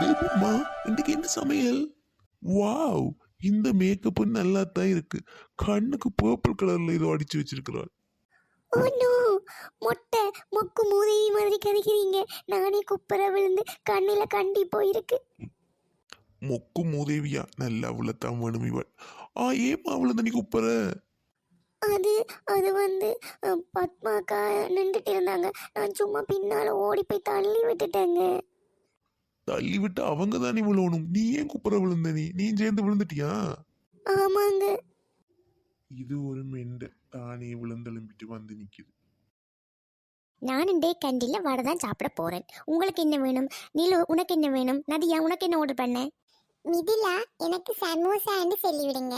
பேபிம்மா இன்னைக்கு என்ன சமையல்? வாவ் இந்த மேக்கப் நல்லா தான் இருக்கு. கண்ணுக்கு பர்பிள் கலர்ல ஏதோ அடிச்சு வச்சிருக்கிறாள். ஓ நோ மொட்டை மொக்கு மூதேவி மாதிரி கதைக்கிறீங்க நானே குப்பரை விழுந்து கண்ணில் கண்டி போயிருக்கு. மொக்கு மூதேவியா நல்ல அவளைத்தான் வேணும் இவள். ஆ ஏமா அவளை தண்ணி குப்பற? அது அது வந்து பத்மாக்கா நின்றுட்டு இருந்தாங்க. நான் சும்மா பின்னால் ஓடி போய் தள்ளி விட்டுட்டேங்க. தள்ளி விட்டு அவங்க தானே விழுவணும். நீ ஏன் குப்பர விழுந்த நீ? நீ சேர்ந்து விழுந்துட்டியா? ஆமாங்க. இது ஒரு மெண்டை. தானே விழுந்தெலும்பிட்டு வந்து நிக்குது. நானும் டே கேண்டீனில் வடை தான் சாப்பிட போகிறேன் உங்களுக்கு என்ன வேணும்? நீலு உனக்கு என்ன வேணும்? நதியா உனக்கு என்ன ஆர்டர் பண்ண? மிதிலா எனக்கு சமோசான்னு சொல்லிவிடுங்க.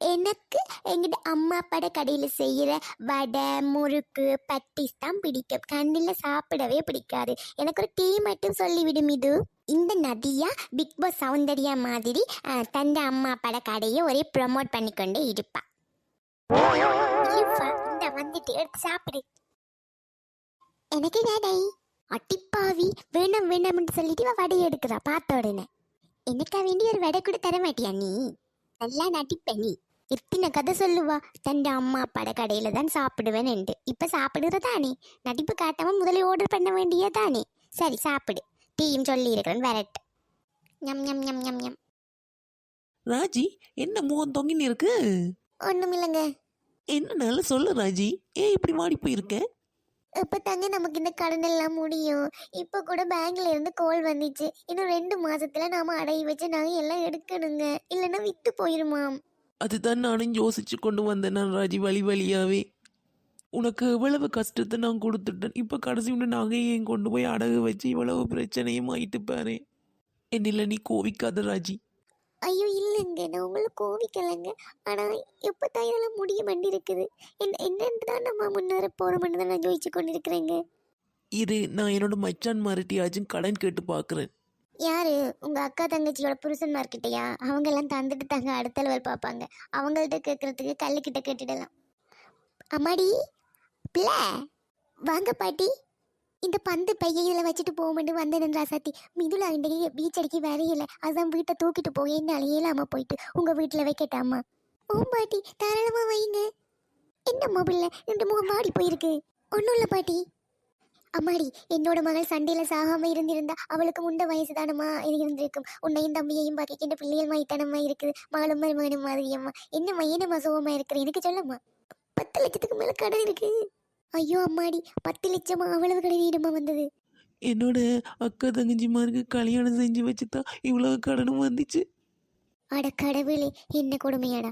எனக்கு எங்கிட்ட அம்மா அப்பாட கடையில் செய்கிற வடை முறுக்கு பட்டிஸ் தான் பிடிக்கும். கண்ணில் சாப்பிடவே பிடிக்காது. எனக்கு ஒரு டீ மட்டும் சொல்லிவிடும் இது இந்த நதியா பிக் பாஸ் சௌந்தர்யா மாதிரி தந்த அம்மா அப்பாட கடையை ஒரே ப்ரமோட் பண்ணிக்கொண்டே இருப்பா. இந்த வந்துட்டு எடுத்து சாப்பிடு. எனக்கு வடை அட்டிப்பாவி வேணும் வேணும்னு சொல்லிட்டு வடையை எடுக்கிறா. பார்த்த உடனே. எனக்கா வேண்டி ஒரு வடை கூட தர மாட்டியா நீ? நல்லா நடிப்ப நீ. இத்தனை கதை சொல்லுவா. தன் அம்மா அப்பாட கடையில தான் சாப்பிடுவேன் என்று இப்ப சாப்பிடுறதானே? நடிப்பு காட்டாம முதல்ல ஆர்டர் பண்ண வேண்டியதானே? சரி சாப்பிடு. டீயும் சொல்லி இருக்கிறேன் வரட்டு. ஞம் ஞம் ஞம் ஞம் ஞம். ராஜி என்ன முகம் தொங்கின்னு இருக்கு? ஒன்றும் இல்லைங்க என்னனால சொல்லு ராஜி. ஏன் இப்படி மாடி போயிருக்க? இப்போ தாங்க நமக்கு இந்த கடன் எல்லாம் முடியும். இப்போ கூட பேங்க்ல இருந்து கோல் வந்துச்சு. இன்னும் ரெண்டு மாசத்துல நாம அடை வச்சு நகை எல்லாம் எடுக்கணுங்க. இல்லைன்னா வித்து போயிருமாம். அதுதான் நானும் யோசிச்சு கொண்டு வந்தேன். நான் ராஜி வழி வழியாவே. உனக்கு எவ்வளவு கஷ்டத்தை நான் கொடுத்துட்டேன். இப்போ கடைசி ஒன்று நகையையும் கொண்டு போய் அடகு வச்சு இவ்வளவு பிரச்சனையும் ஆயிட்டு பாரு. என்னில நீ கோவிக்காத ராஜி. ஐயோ இல்லைங்க. நான் உங்களை கோவிக்கலைங்க. ஆனா எப்போ தான் இதெல்லாம் முடிய வேண்டி இருக்குது என்ன என்னன்னு தான் நம்ம முன்னேற போறோம்னு தான் நான் ஜோதிச்சு கொண்டு இருக்கிறேங்க இரு நான் என்னோட மச்சான் மாரட்டியாச்சும் கடன் கேட்டு பார்க்குறேன். யாரு? உங்க அக்கா தங்கச்சியோட புருஷன்மார்கிட்டயா? அவங்க எல்லாம் தந்துட்டு தாங்க அடுத்த லெவல் பார்ப்பாங்க. அவங்கள்ட்ட கேட்கறதுக்கு கல்லுக்கிட்ட கேட்டுடலாம். அம்மாடி பிள்ளை வாங்க பாட்டி. இந்த பந்து பையில வச்சுட்டு போக மாட்டேன் வந்தேன் ராசாத்தி. மிதுலா இன்றைக்கு பீச் அடிக்க வரையில அதான் வீட்டை தூக்கிட்டு போகேன்னு என்னால் இயலாம போயிட்டு உங்க வீட்டில் வைக்கட்டாமா ஓ பாட்டி தாராளமா வைங்க என்ன பிள்ளை ரெண்டு முகம் மாடி போயிருக்கு. ஒன்றும் இல்லை பாட்டி. அம்மாடி என்னோட மகள் சண்டையில சாகாம இருந்திருந்தா அவளுக்கு முண்ட வயசு தானம்மா இருந்திருக்கும். உன்னையும் தம்பியையும் பார்க்கின்ற பிள்ளைகள் மாய்த்தனமா இருக்குது. மகளும் மருமகனும் மாதிரி அம்மா என்னம்மா என்னம்மா சுகமா இருக்கிற? எனக்கு சொல்லம்மா. பத்து லட்சத்துக்கு மேல கடன் இருக்கு. ஐயோ அம்மாடி பத்து லட்சமா அவ்வளவு கடன் ஈடுமா வந்தது? என்னோட அக்கா தங்கச்சிமாருக்கு கல்யாணம் செஞ்சு வச்சு தான் இவ்வளவு கடனும் வந்துச்சு. அட கடவுளே என்ன கொடுமையாடா.